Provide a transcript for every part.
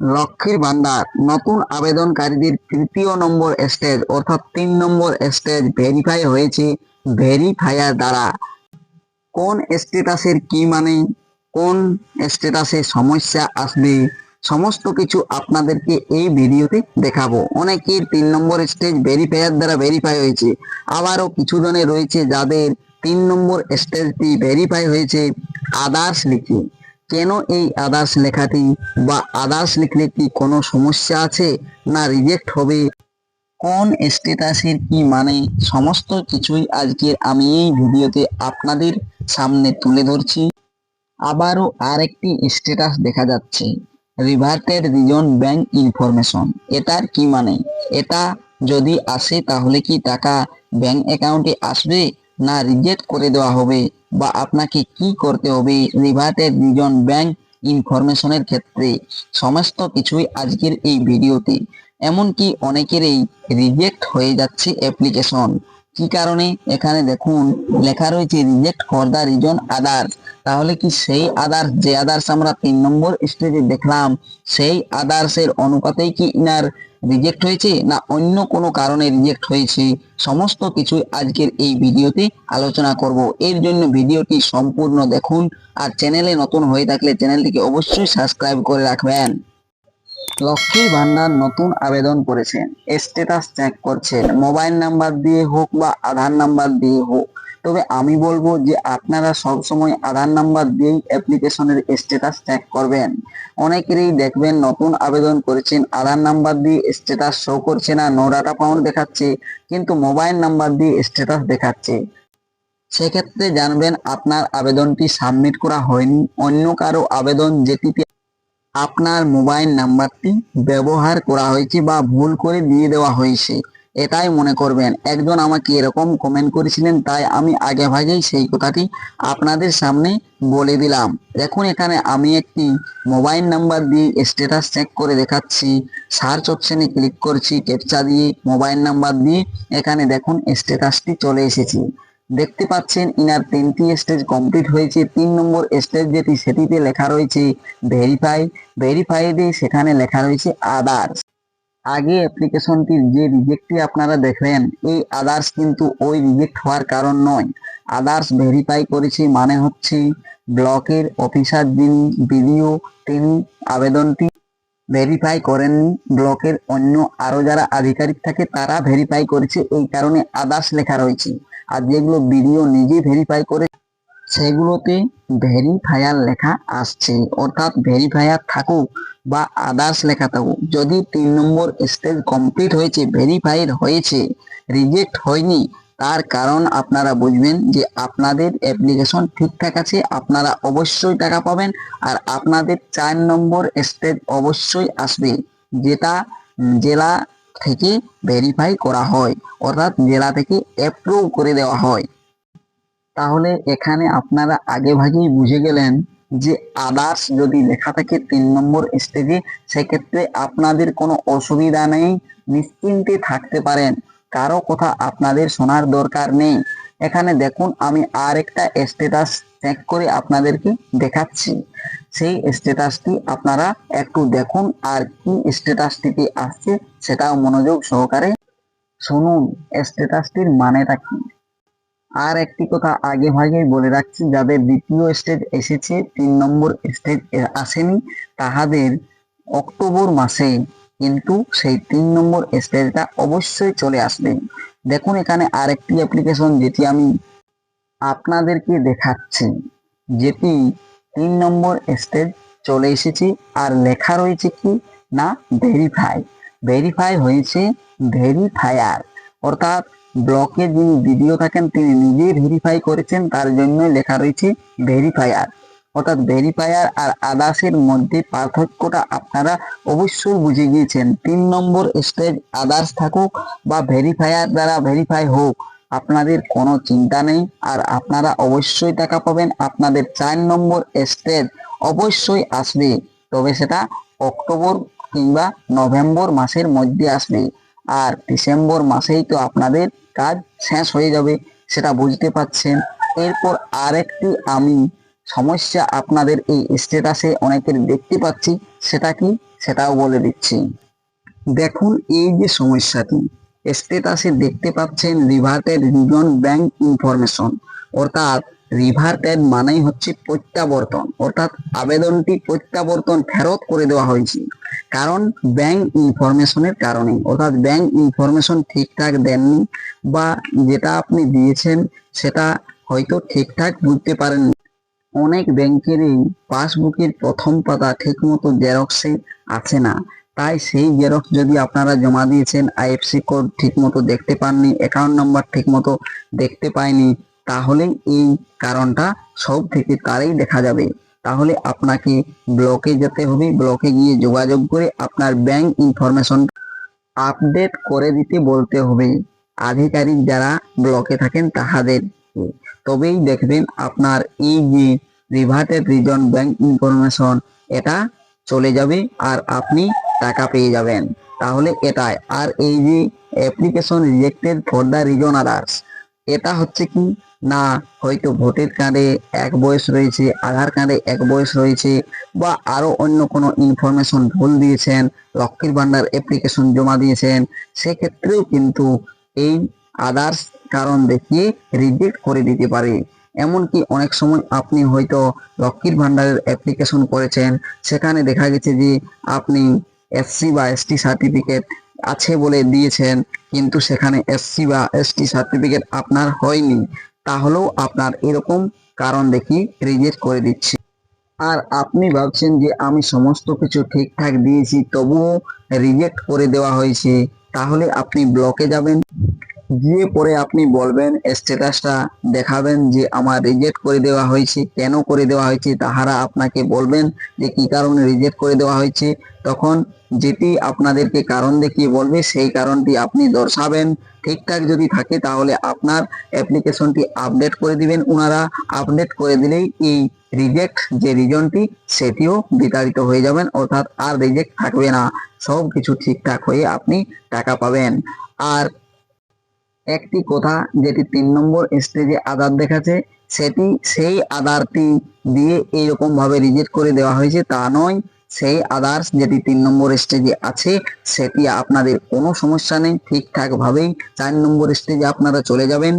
লক্ষ্মীর ভান্ডার নতুন আবেদনকারীদের তৃতীয় নম্বর স্টেজ অর্থাৎ তিন নম্বর স্টেজ ভেরিফাই হয়েছে ভেরিফায়ার দ্বারা। কোন স্ট্যাটাসের কি মানে? কোন স্ট্যাটাসে সমস্যা আসবে? সমস্ত কিছু আপনাদেরকে এই ভিডিওতে দেখাবো। অনেকের তিন নম্বর স্টেজ ভেরিফায়ার দ্বারা ভেরিফাই হয়েছে। আবারও কিছু জনে রয়েছে যাদের তিন নম্বর স্টেজটি ভেরিফাই হয়েছে। আদার্স লিখে। কেন এই আদার্স লেখাটি বা আদার্স লিখলে কি কোনো সমস্যা আছে না রিজেক্ট হবে? কোন স্ট্যাটাসের কি মানে? সমস্ত কিছুই আজকের আমি এই ভিডিওতে আপনাদের সামনে তুলে ধরছি। আবারও আরেকটি স্ট্যাটাস দেখা যাচ্ছে। রিভার্টেড রিজন ব্যাংক ইনফরমেশন এটার কি মানে? এটা যদি আসে তাহলে কি টাকা ব্যাংক অ্যাকাউন্টে আসবে? না রিজেক্ট করে দেওয়া হবে বা আপনাকে কি করতে হবে রিভার্টেড রিজন ব্যাংক ইনফরমেশনের ক্ষেত্রে সমস্ত কিছুই আজকের এই ভিডিওতে। এমনকি অনেকেরই রিজেক্ট হয়ে যাচ্ছে অ্যাপ্লিকেশন কি কারণে? এখানে দেখুন, লেখা রয়েছে reject for the reason others তাহলে কি সেই আদার্স যে আদার্স আমরা তিন নম্বর স্টেজে দেখলাম, সেই আদার্সের অনুপাতেই কি ইনার রিজেক্ট হয়েছে না অন্য কোনো কারণে রিজেক্ট হয়েছে? সমস্ত কিছুই আজকের এই ভিডিওতে আলোচনা করব। এর জন্য ভিডিওটি সম্পূর্ণ দেখুন আর চ্যানেলে নতুন হয়ে থাকলে চ্যানেলটিকে অবশ্যই সাবস্ক্রাইব করে রাখবেন। লক্ষ্মীর ভান্ডার নতুন আবেদন করেছেন। স্ট্যাটাস চেক করছেন। মোবাইল নাম্বার দিয়ে হোক বা আধার নাম্বার দিয়ে হোক। তবে আমি বলব যে আপনারা সব সময় আধার নাম্বার দিয়েই অ্যাপ্লিকেশনের স্ট্যাটাস চেক করবেন। অনেকেরই দেখবেন নতুন আবেদন করেছেন, আধার নাম্বার দিয়ে স্ট্যাটাস শো করছে না নো ডাটা পাউন্ড দেখাচ্ছে, কিন্তু মোবাইল নাম্বার দিয়ে স্ট্যাটাস দেখাচ্ছে। সেক্ষেত্রে জানবেন আপনার আবেদনটি সাবমিট করা হয়নি, অন্য কারও আবেদন যেটিতে আপনার মোবাইল নাম্বারটি ব্যবহার করা হয়েছে বা ভুল করে দিয়ে দেওয়া হয়েছে। এটাই মনে করবেন। একজন আমাকে এরকম কমেন্ট করেছিলেন, তাই আমি আগে ভাগেই সেই কথাটি আপনাদের সামনে বলে দিলাম। দেখুন, এখানে আমি একটি মোবাইল নাম্বার দিয়ে স্ট্যাটাস চেক করে দেখাচ্ছি। সার্চ অপশনে ক্লিক করছি ক্যাপচা দিয়ে মোবাইল নাম্বার দিয়ে এখানে দেখুন স্ট্যাটাসটি চলে এসেছে। দেখতে পাচ্ছেন ইনার তিনটি স্টেজ কমপ্লিট হয়েছে। তিন নম্বর স্টেজ যেটি, সেটিতে লেখা রয়েছে ভেরিফাই ভেরিফাইডে সেখানে লেখা রয়েছে আদার্স আগে অ্যাপ্লিকেশনটির যে রিজেক্টটি আপনারা দেখলেন, এই আদার্স কিন্তু ওই রিজেক্ট হওয়ার কারণ নয়। আদার্স ভেরিফাই করেছি মানে হচ্ছে ব্লকের অফিসার যিনি, বিডিও তিনি আবেদনটি ভেরিফাই করেননি। ব্লকের অন্য আরও যারা আধিকারিক থাকে তারা ভেরিফাই করেছে, এই কারণে আদার্স লেখা রয়েছে। আর যেগুলো বিডিও নিজে ভেরিফাই করে সেগুলোতে ভেরিফায়ার লেখা আসছে। অর্থাৎ ভেরিফায়ার থাকুক বা আদার্স লেখা থাকুক। যদি তিন নম্বর স্টেজ কমপ্লিট হয়েছে ভেরিফাইড হয়েছে রিজেক্ট হয়নি, তার কারণ আপনারা বুঝবেন যে আপনাদের অ্যাপ্লিকেশন ঠিকঠাক আছে, আপনারা অবশ্যই টাকা পাবেন আর আপনাদের চার নম্বর স্টেজ অবশ্যই আসবে, যেটা জেলা থেকে ভেরিফাই করা হয়। অর্থাৎ জেলা থেকে অ্যাপ্রুভ করে দেওয়া হয়। তাহলে এখানে আপনারা আগে ভাগেই বুঝে গেলেন যে আদার্স যদি লেখা থাকে তিন নম্বর স্টেজে সেক্ষেত্রে আপনাদের কোনো অসুবিধা নেই, নিশ্চিন্তে থাকতে পারেন। কারও কথা আপনাদের শোনার দরকার নেই। এখানে দেখুন, আমি আর একটা স্ট্যাটাস চেক করে আপনাদেরকে দেখাচ্ছি। সেই স্ট্যাটাসটি আপনারা একটু দেখুন, আর কি স্ট্যাটাসটিতে আসছে সেটাও মনোযোগ সহকারে শুনুন। স্ট্যাটাসটির মানেটা কি? আর একটি কথা আগে ভাগেই বলে রাখছি, যাদের দ্বিতীয় স্টেজ এসেছে, তিন নম্বর স্টেজ আসেনি, তাহাদের অক্টোবর মাসে কিন্তু সেই তিন নম্বর স্টেজটা অবশ্যই চলে আসবে। দেখুন এখানে আরেকটি অ্যাপ্লিকেশন যেটি আমি আপনাদেরকে দেখাচ্ছি, যেটি তিন নম্বর স্টেজ চলে এসেছে, আর লেখা রয়েছে কি? না ভেরিফাই ভেরিফাই হয়েছে ভেরিফায়ার অর্থাৎ ব্লকে যিনি ভিডিও থাকেন, তিনি নিজেই ভেরিফাই করেছেন, তার জন্য লেখা রয়েছে ভেরিফায়ার অর্থাৎ ভেরিফায়ার আর আদার্সের মধ্যে পার্থক্যটা আপনারা অবশ্যই বুঝে গিয়েছেন। তিন নম্বর স্টেজ আদার্স থাকুক বা ভেরিফায়ার দ্বারা ভেরিফাই হোক, আপনাদের কোনো চিন্তা নেই। আর আপনারা অবশ্যই টাকা পাবেন। আপনাদের চার নম্বর স্টেজ অবশ্যই আসবে। তবে সেটা অক্টোবর কিংবা নভেম্বর মাসের মধ্যে আসবে। আর ডিসেম্বর মাসেই তো আপনাদের কাজ শেষ হয়ে যাবে, সেটা বুঝতে পারছেন। এরপর আরেকটি আমি সমস্যা আপনাদের এই স্ট্যাটাসে অনেকের দেখতে পাচ্ছি, সেটা কি? সেটাও বলে দিচ্ছি। দেখুন, এই যে সমস্যাটি স্ট্যাটাসে দেখতে পাচ্ছেন রিভার্টেড রিজন ব্যাংক ইনফরমেশন অর্থাৎ রিভার্টেড মানেই হচ্ছে প্রত্যাবর্তন। অর্থাৎ আবেদনটি প্রত্যাবর্তন ফেরত করে দেওয়া হয়েছে কারণ ব্যাংক ইনফরমেশনের কারণে অর্থাৎ ব্যাংক ইনফরমেশন ঠিকঠাক দেননি বা যেটা আপনি দিয়েছেন সেটা হয়তো ঠিকঠাক বুঝতে পারেননি। অনেক ব্যাংকেরই পাসবুকের প্রথম পাতা ঠিকমতো জেরক্সে আছে না। তাই সেই জেরক্স যদি আপনারা জমা দিয়েছেন, আইএফসি কোড ঠিকমতো দেখতে পাননি অ্যাকাউন্ট নাম্বার ঠিকমতো দেখতে পায়নি তাহলে এই কারণটা সব থেকে তারই দেখা যাবে। তাহলে আপনাকে ব্লকে যেতে হবে ব্লকে গিয়ে যোগাযোগ করে আপনার ব্যাংক ইনফরমেশন আপডেট করে দিতে বলতে হবে। আধিকারিক যারা ব্লকে থাকেন তাহাদের তবেই দেখবেন আপনার এই যে রিভার্টেড রিজন ব্যাংক ইনফরমেশন এটা চলে যাবে আর আপনি টাকা পেয়ে যাবেন। তাহলে এটাই। আর এই যে application rejected for the reason others এটা হচ্ছে কি? না, হয়তো ভোটের কার্ডে এক বয়স রয়েছে, আধার কার্ডে এক বয়স রয়েছে, বা আরও অন্য কোনো ইনফরমেশন ভুল দিয়েছেন, লক্ষ্মীর ভান্ডার অ্যাপ্লিকেশন জমা দিয়েছেন, সেক্ষেত্রেও কিন্তু এই আদার্স কারণ দেখিয়ে রিজেক্ট করে দিতে পারে। এমনকি অনেক সময় আপনি হয়তো লক্ষ্মীর ভান্ডারের অ্যাপ্লিকেশন করেছেন, সেখানে দেখা গেছে যে আপনি এসসি বা এসটি সার্টিফিকেট আছে বলে দিয়েছেন, কিন্তু সেখানে এসসি বা এসটি সার্টিফিকেট আপনার হয়নি। তাহলেও আপনার এরকম কারণ দেখি রিজেক্ট করে দিচ্ছে। আর আপনি ভাবছেন যে আমি সমস্ত কিছু ঠিকঠাক দিয়েছি, তবুও রিজেক্ট করে দেওয়া হয়েছে, তাহলে আপনি ব্লকে যাবেন। গিয়ে পরে আপনি বলবেন স্ট্যাটাসটা দেখাবেন যে আমার রিজেক্ট করে দেওয়া হয়েছে। কেন করে দেওয়া হয়েছে? তাহারা আপনাকে বলবেন যে কি কারণে রিজেক্ট করে দেওয়া হয়েছে। তখন যেটি আপনাদেরকে কারণ দেখিয়ে বলবে, সেই কারণটি আপনি দর্শাবেন। ঠিকঠাক যদি থাকে, তাহলে আপনার অ্যাপ্লিকেশনটি আপডেট করে দিবেন। ওনারা আপডেট করে দিলেই এই রিজেক্ট যে রিজনটি সেটিও বিতাড়িত হয়ে যাবেন। অর্থাৎ আর রিজেক্ট থাকবে না। সব কিছু ঠিকঠাক হয়ে আপনি টাকা পাবেন। আর একটি কথা যেটি তিন নম্বর স্টেজে আধার দেখাচ্ছে, সেটি সেই আধারটি দিয়ে এইরকম ভাবে রিজেক্ট করে দেওয়া হয়েছে, তা নয়। সেই আদার্স যেটি তিন নম্বর স্টেজে আছে, সেটি আপনাদের কোনো সমস্যা নেই। ঠিকঠাক ভাবেই চার নম্বর স্টেজে আপনারা চলে যাবেন।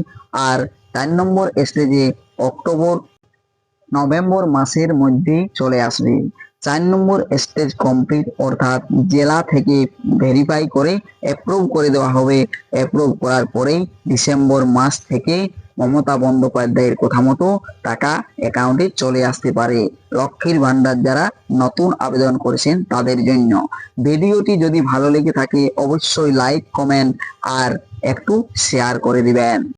আর চার নম্বর স্টেজে অক্টোবর, নভেম্বর মাসের মধ্যেই চলে আসবে। চার নম্বর স্টেজ কমপ্লিট অর্থাৎ জেলা থেকে ভেরিফাই করে অ্যাপ্রুভ করে দেওয়া হবে। অ্যাপ্রুভ করার পরেই ডিসেম্বর মাস থেকে মমতা বন্দ্যোপাধ্যায়ের কথা মতো টাকা অ্যাকাউন্টে চলে আসতে পারে। লক্ষ্মীর ভান্ডার যারা নতুন আবেদন করেছেন তাদের জন্য। ভিডিওটি যদি ভালো লেগে থাকে, অবশ্যই লাইক কমেন্ট আর একটু শেয়ার করে দিবেন।